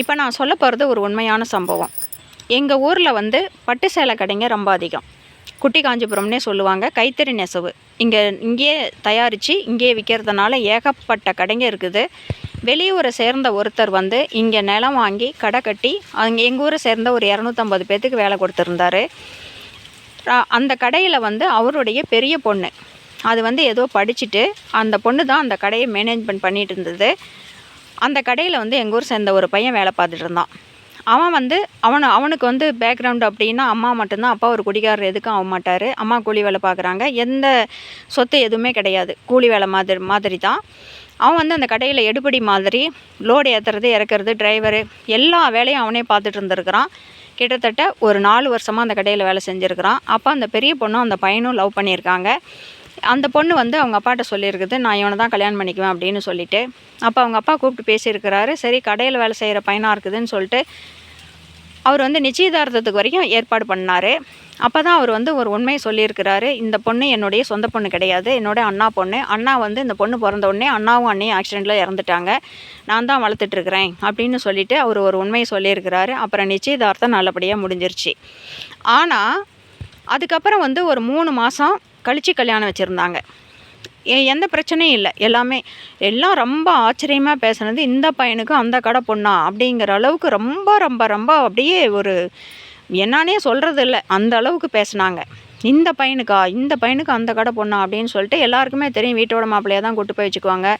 இப்போ நான் சொல்ல போகிறது ஒரு உண்மையான சம்பவம். எங்கள் ஊரில் வந்து பட்டு சேலை கடைங்க ரொம்ப அதிகம். குட்டி காஞ்சிபுரம்னே சொல்லுவாங்க கைத்தறி நெசவு. இங்கே இங்கேயே தயாரித்து இங்கேயே விற்கிறதுனால ஏகப்பட்ட கடைங்க இருக்குது. வெளியூரை சேர்ந்த ஒருத்தர் வந்து இங்கே நிலம் வாங்கி கடை கட்டி அங்கே எங்கள் ஊரை சேர்ந்த ஒரு இரநூத்தம்பது பேர்த்துக்கு வேலை கொடுத்துருந்தாரு. அந்த கடையில் வந்து அவருடைய பெரிய பொண்ணு. அது வந்து ஏதோ படிச்சுட்டு அந்த பொண்ணு தான் அந்த கடையை மேனேஜ்மெண்ட் பண்ணிகிட்டு இருந்தது. அந்த கடையில் வந்து எங்கள் ஊர் சேர்ந்த ஒரு பையன் வேலை பார்த்துட்டு இருந்தான். அவன் வந்து அவன் அவனுக்கு வந்து பேக்ரவுண்ட் அப்படின்னா அம்மா மட்டும்தான். அப்பா ஒரு குடிகாரர் எதுக்கும் ஆக மாட்டார். அம்மா கூலி வேலை பார்க்குறாங்க. எந்த சொத்து எதுவுமே கிடையாது. கூலி வேலை மாதிரி மாதிரி தான் அவன் வந்து அந்த கடையில் எடுபடி மாதிரி லோடு ஏற்றுறது இறக்குறது டிரைவரு எல்லா வேலையும் அவனே பார்த்துட்டு இருந்திருக்கிறான். கிட்டத்தட்ட ஒரு நாலு வருஷமாக அந்த கடையில் வேலை செஞ்சுருக்கிறான். அப்போ அந்த பெரிய பொண்ணும் அந்த பையனும் லவ் பண்ணியிருக்காங்க. அந்த பொண்ணு வந்து அவங்க அப்பாட்ட சொல்லியிருக்குது நான் இவனை தான் கல்யாணம் பண்ணிக்குவேன் அப்படின்னு சொல்லிவிட்டு அப்போ அவங்க அப்பா கூப்பிட்டு பேசியிருக்கிறாரு. சரி கடையில் வேலை செய்கிற பையனாக இருக்குதுன்னு சொல்லிட்டு அவர் வந்து நிச்சயதார்த்தத்துக்கு வரைக்கும் ஏற்பாடு பண்ணார். அப்போ தான் அவர் வந்து ஒரு உண்மையை சொல்லியிருக்கிறாரு. இந்த பொண்ணு என்னுடைய சொந்த பொண்ணு கிடையாது. என்னோட அண்ணா பொண்ணு. அண்ணா வந்து இந்த பொண்ணு பிறந்த உடனே அண்ணாவும் அண்ணையும் ஆக்சிடெண்ட்டில் இறந்துட்டாங்க. நான் தான் வளர்த்துட்ருக்குறேன் அப்படின்னு சொல்லிவிட்டு அவர் ஒரு உண்மையை சொல்லியிருக்கிறாரு. அப்புறம் நிச்சயதார்த்தம் நல்லபடியாக முடிஞ்சிருச்சு. ஆனால் அதுக்கப்புறம் வந்து ஒரு மூணு மாதம் கழித்து கல்யாணம் வச்சுருந்தாங்க. எந்த பிரச்சனையும் இல்லை. எல்லாமே எல்லாம் ரொம்ப ஆச்சரியமாக பேசுனது இந்த பையனுக்கும் அந்த கடை பொண்ணா? அப்படிங்கிற அளவுக்கு ரொம்ப ரொம்ப ரொம்ப அப்படியே ஒரு என்னானே சொல்கிறது இல்லை. அந்த அளவுக்கு பேசுனாங்க. இந்த பையனுக்கா? இந்த பையனுக்கு அந்த கடை பொண்ணா? அப்படின்னு சொல்லிட்டு எல்லாருக்குமே தெரியும். வீட்டோட மாப்பிள்ளையாக தான் கூட்டு போய் வச்சுக்குவாங்க.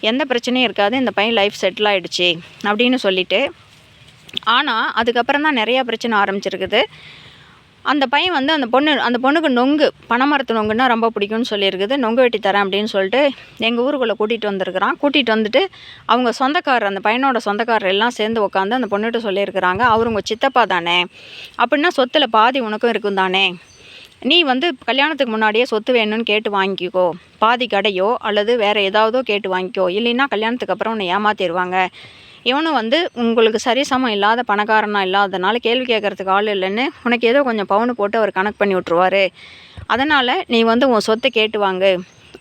எந்த பிரச்சனையும் இருக்காது. இந்த பையன் லைஃப் செட்டில் ஆகிடுச்சி அப்படின்னு சொல்லிட்டு. ஆனால் அதுக்கப்புறம் தான் நிறையா பிரச்சனை ஆரம்பிச்சிருக்குது. அந்த பையன் வந்து அந்த பொண்ணு அந்த பொண்ணுக்கு நொங்கு பனைமரத்து நொங்குன்னா ரொம்ப பிடிக்கும்னு சொல்லியிருக்குது. நொங்கு வெட்டி தரேன் அப்படின்னு சொல்லிட்டு எங்கள் ஊருக்குள்ளே கூட்டிகிட்டு வந்திருக்கிறான். கூட்டிகிட்டு வந்துட்டு அவங்க சொந்தக்காரர் அந்த பையனோட சொந்தக்காரர் எல்லாம் சேர்ந்து உட்காந்து அந்த பொண்ணுகிட்ட சொல்லியிருக்கிறாங்க. அவர் உங்கள் சித்தப்பா தானே? அப்படின்னா சொத்தில் பாதி உனக்கும் இருக்கும் தானே? நீ வந்து கல்யாணத்துக்கு முன்னாடியே சொத்து வேணும்னு கேட்டு வாங்கிக்கோ. பாதி கடையோ அல்லது வேறு ஏதாவதோ கேட்டு வாங்கிக்கோ. இல்லைன்னா கல்யாணத்துக்கு அப்புறம் உன்னை ஏமாற்றிடுவாங்க இவனும் வந்து உங்களுக்கு சரிசமம் இல்லாத பணக்காரனாக இல்லாதனால கேள்வி கேட்கறதுக்கு ஆள் இல்லைன்னு உனக்கு ஏதோ கொஞ்சம் பவுனு போட்டு அவர் கணக்கு பண்ணி விட்ருவாரு அதனால் நீ வந்து உன் சொத்தை கேட்டு வாங்கு.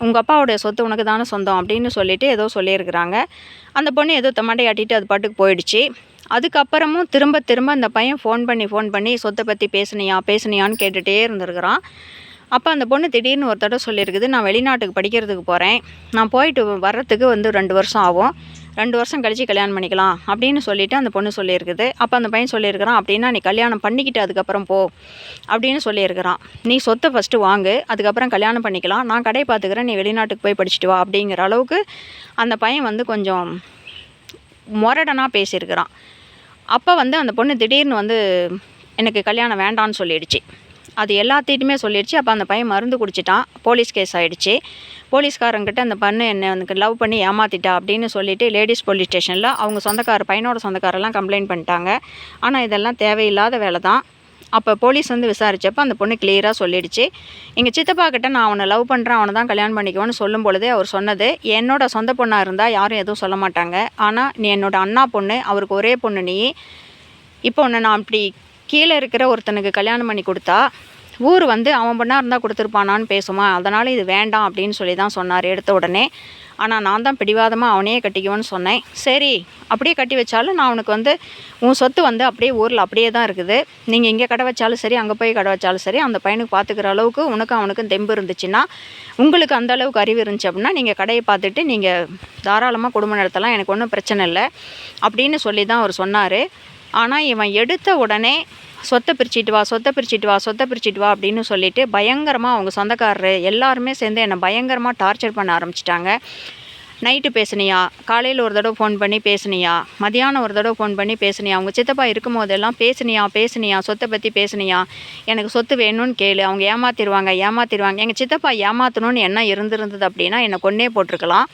உங்கள் அப்பாவுடைய சொத்து உனக்கு தானே சொந்தம் அப்படின்னு சொல்லிவிட்டு ஏதோ சொல்லியிருக்கிறாங்க. அந்த பொண்ணு ஏதோ மண்டையாட்டிட்டு அது பாட்டுக்கு போயிடுச்சு. அதுக்கப்புறமும் திரும்ப திரும்ப அந்த பையன் ஃபோன் பண்ணி ஃபோன் பண்ணி சொத்தை பற்றி பேசுனியா பேசுனியான்னு கேட்டுகிட்டே இருந்திருக்கிறான். அப்போ அந்த பொண்ணு திடீர்னு ஒரு தடவை சொல்லியிருக்குது நான் வெளிநாட்டுக்கு படிக்கிறதுக்கு போகிறேன் நான் போயிட்டு வர்றதுக்கு வந்து ரெண்டு வருஷம் ஆகும். ரெண்டு வருஷம் கழித்து கல்யாணம் பண்ணிக்கலாம் அப்படின்னு சொல்லிவிட்டு அந்த பொண்ணு சொல்லியிருக்குது. அப்போ அந்த பையன் சொல்லியிருக்கிறான் அப்படின்னா நீ கல்யாணம் பண்ணிக்கிட்டு அதுக்கப்புறம் போ அப்படின்னு சொல்லியிருக்கிறான். நீ சொத்தை ஃபஸ்ட்டு வாங்கு அதுக்கப்புறம் கல்யாணம் பண்ணிக்கலாம். நான் கடையை பார்த்துக்கிறேன் நீ வெளிநாட்டுக்கு போய் படிச்சுட்டு வா அப்படிங்கிற அளவுக்கு அந்த பையன் வந்து கொஞ்சம் முரடனாக பேசியிருக்கிறான். அப்போ வந்து அந்த பொண்ணு திடீர்னு வந்து எனக்கு கல்யாணம் வேண்டான்னு சொல்லிடுச்சு. அது எல்லாத்திட்டுமே சொல்லிடுச்சு. அப்போ அந்த பையன் மருந்து குடிச்சிட்டான். போலீஸ் கேஸ் ஆகிடுச்சு போலீஸ்காரங்கிட்ட அந்த பொண்ணு என்னை எனக்கு லவ் பண்ணி ஏமாத்திட்டா அப்படின்னு சொல்லிட்டு லேடிஸ் போலீஸ் ஸ்டேஷனில் அவங்க சொந்தக்கார பையனோட சொந்தக்காரெல்லாம் கம்ப்ளைண்ட் பண்ணிட்டாங்க. ஆனால் இதெல்லாம் தேவையில்லாத வேலை தான். அப்போ போலீஸ் வந்து விசாரிச்சப்போ அந்த பொண்ணு கிளியராக சொல்லிடுச்சு. எங்கள் சித்தப்பா கிட்ட நான் அவனை லவ் பண்ணுறேன் அவனை தான் கல்யாணம் பண்ணிக்குவோன்னு சொல்லும் பொழுதே அவர் சொன்னது என்னோட சொந்த பொண்ணாக இருந்தால் யாரும் எதுவும் சொல்ல மாட்டாங்க. ஆனால் நீ என்னோட அண்ணா பொண்ணு அவருக்கு ஒரே பொண்ணு நீ. இப்போ உன்னை நான் அப்படி கீழே இருக்கிற ஒருத்தனுக்கு கல்யாணம் பண்ணி கொடுத்தா ஊர் வந்து அவன் பண்ணா இருந்தால் கொடுத்துருப்பானான்னு பேசுமா? அதனால் இது வேண்டாம் அப்படின்னு சொல்லி தான் சொன்னார் எடுத்த உடனே. ஆனால் நான் தான் பிடிவாதமாக அவனையே கட்டிக்குவேன்னு சொன்னேன். சரி அப்படியே கட்டி வச்சாலும் நான் அவனுக்கு வந்து உன் சொத்து வந்து அப்படியே ஊரில் அப்படியே தான் இருக்குது. நீங்கள் இங்கே கடை வச்சாலும் சரி அங்கே போய் கடை வச்சாலும் சரி அந்த பையனுக்கு பார்த்துக்கிற அளவுக்கு உனக்கும் அவனுக்கும் தெம்பு இருந்துச்சுன்னா உங்களுக்கு அந்த அளவுக்கு அறிவு இருந்துச்சு அப்படின்னா நீங்கள் கடையை பார்த்துட்டு நீங்கள் தாராளமாக குடும்பம் நடத்தலாம் எனக்கு ஒன்றும் பிரச்சனை இல்லை அப்படின்னு சொல்லி தான் அவர் சொன்னார். ஆனால் இவன் எடுத்த உடனே சொத்தை பிரிச்சிட்டு வா சொத்தை பிரிச்சிட்டு வா சொத்தை பிரிச்சிட்டு வா அப்படின்னு சொல்லிட்டு பயங்கரமாக அவங்க சொந்தக்காரர் எல்லாருமே சேர்ந்து என்னை பயங்கரமாக டார்ச்சர் பண்ண ஆரம்பிச்சிட்டாங்க. நைட்டு பேசுனியா? காலையில் ஒரு தடவை ஃபோன் பண்ணி பேசுனியா? மதியானம் ஒரு தடவை ஃபோன் பண்ணி பேசுனியா? அவங்க சித்தப்பா இருக்கும் போதெல்லாம் பேசுனியா பேசுனியா? சொத்தை பற்றி பேசுனியா? எனக்கு சொத்து வேணும்னு கேளு. அவங்க ஏமாத்திடுவாங்க ஏமாத்திடுவாங்க எங்கள் சித்தப்பா ஏமாற்றணும்னு என்ன இருந்திருந்தது அப்படின்னா என்னை கொன்னே போட்டிருக்கலாம்.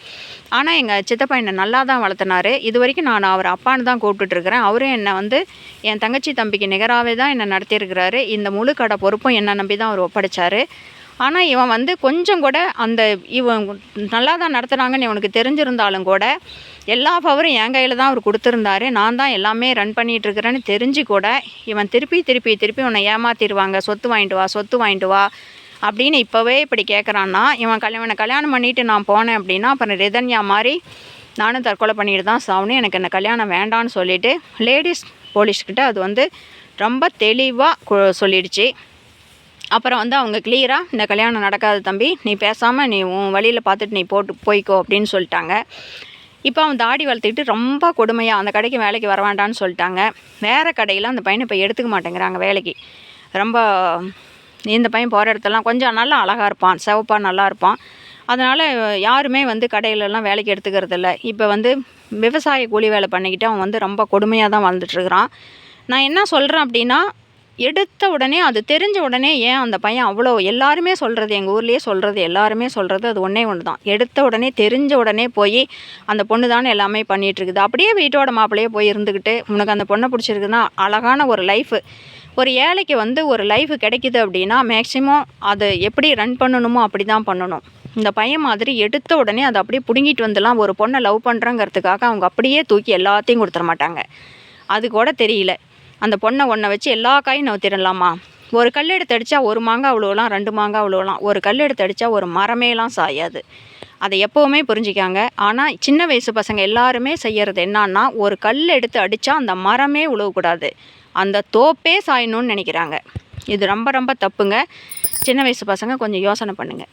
ஆனால் எங்கள் சித்தப்பா என்னை நல்லா தான் வளர்த்துனாரு. இது வரைக்கும் நான் அவர் அப்பான்னு தான் கூப்பிட்டுட்ருக்கிறேன். அவரும் என்னை வந்து என் தங்கச்சி தம்பிக்கு நிகராகவே தான் என்னை நடத்தியிருக்கிறாரு. இந்த முழு கடை பொறுப்பும் என்னை நம்பி தான் அவர் ஒப்படைச்சார். ஆனால் இவன் வந்து கொஞ்சம் கூட அந்த இவன் நல்லா தான் நடத்துகிறாங்கன்னு இவனுக்கு தெரிஞ்சிருந்தாலும் கூட எல்லா பவரும் என் கையில் தான் அவர் கொடுத்துருந்தாரு. நான் தான் எல்லாமே ரன் பண்ணிகிட்ருக்கிறேன்னு தெரிஞ்சு கூட இவன் திருப்பி திருப்பி திருப்பி உன்னை ஏமாத்திடுவாங்க. சொத்து வாங்கிட்டு வா சொத்து வாங்கிட்டு வா அப்படின்னு இப்போவே இப்படி கேட்குறான்னா இவன் கல்யாணம் கல்யாணம் பண்ணிட்டு நான் போனேன் அப்படின்னா அப்புறம் ரிதன்யா மாதிரி நானும் தற்கொலை பண்ணிட்டு தான் சாவுன்னு. எனக்கு இந்த கல்யாணம் வேண்டான்னு சொல்லிட்டு லேடிஸ் போலீஸ்கிட்ட அது வந்து ரொம்ப தெளிவாக சொல்லிடுச்சு. அப்புறம் வந்து அவங்க கிளியராக இந்த கல்யாணம் நடக்காது தம்பி. நீ பேசாமல் நீ உன் வழியில் பார்த்துட்டு நீ போட்டு போய்க்கோ அப்படின்னு சொல்லிட்டாங்க. இப்போ அவன் தாடி வளர்த்துக்கிட்டு ரொம்ப கொடுமையாக அந்த கடைக்கு வேலைக்கு வர வேண்டான்னு சொல்லிட்டாங்க. வேறு கடையில் அந்த பையனை இப்போ எடுத்துக்க மாட்டேங்கிறாங்க வேலைக்கு. ரொம்ப இந்த பையன் போகிற இடத்துலலாம் கொஞ்சம் நல்லா அழகாக இருப்பான் சிவப்பாக நல்லா இருப்பான். அதனால் யாருமே வந்து கடையிலலாம் வேலைக்கு எடுத்துக்கிறது இல்லை. இப்போ வந்து விவசாய கூலி வேலை பண்ணிக்கிட்டு அவன் வந்து ரொம்ப கொடுமையாக தான் வாழ்ந்துட்டுருக்குறான் நான் என்ன சொல்கிறேன் அப்படின்னா எடுத்த உடனே அது தெரிஞ்ச உடனே ஏன் அந்த பையன் அவ்வளோ எல்லாருமே சொல்கிறது எங்கள் ஊர்லேயே சொல்கிறது எல்லாருமே சொல்கிறது அது ஒன்றே ஒன்று தான். எடுத்த உடனே தெரிஞ்ச உடனே போய் அந்த பொண்ணு தானே எல்லாமே பண்ணிகிட்ருக்குது அப்படியே வீட்டோட மாப்பிள்ளையே போய் இருந்துக்கிட்டு உனக்கு அந்த பொண்ணை பிடிச்சிருக்குன்னா அழகான ஒரு லைஃபு ஒரு ஏழைக்கு வந்து ஒரு லைஃப் கிடைக்குது அப்படின்னா மேக்ஸிமம் அதை எப்படி ரன் பண்ணணுமோ அப்படி தான் பண்ணணும். இந்த பையன் மாதிரி எடுத்த உடனே அதை அப்படியே பிடுங்கிட்டு வந்துலாம் ஒரு பொண்ணை லவ் பண்ணுறங்கிறதுக்காக அவங்க அப்படியே தூக்கி எல்லாத்தையும் கொடுத்துட மாட்டாங்க. அது கூட தெரியல. அந்த பொண்ணை ஒன்றை வச்சு எல்லா காயும் நவுத்திடலாமா? ஒரு கல் எடுத்து அடித்தா ஒரு மாங்காய் அவ்வளோலாம் ரெண்டு மாங்காய் அவ்வளோலாம். ஒரு கல் எடுத்து அடித்தா ஒரு மரமேலாம் சாயாது. அதை எப்போவுமே புரிஞ்சிக்காங்க. ஆனால் சின்ன வயசு பசங்க எல்லாருமே செய்கிறது என்னன்னா ஒரு கல் எடுத்து அடித்தா அந்த மரமே உழுவக்கூடாது. அந்த தோப்பே சாயணும்னு நினைக்கிறாங்க. இது ரொம்ப ரொம்ப தப்புங்க. சின்ன வயசு பசங்க கொஞ்சம் யோசனை பண்ணுங்கள்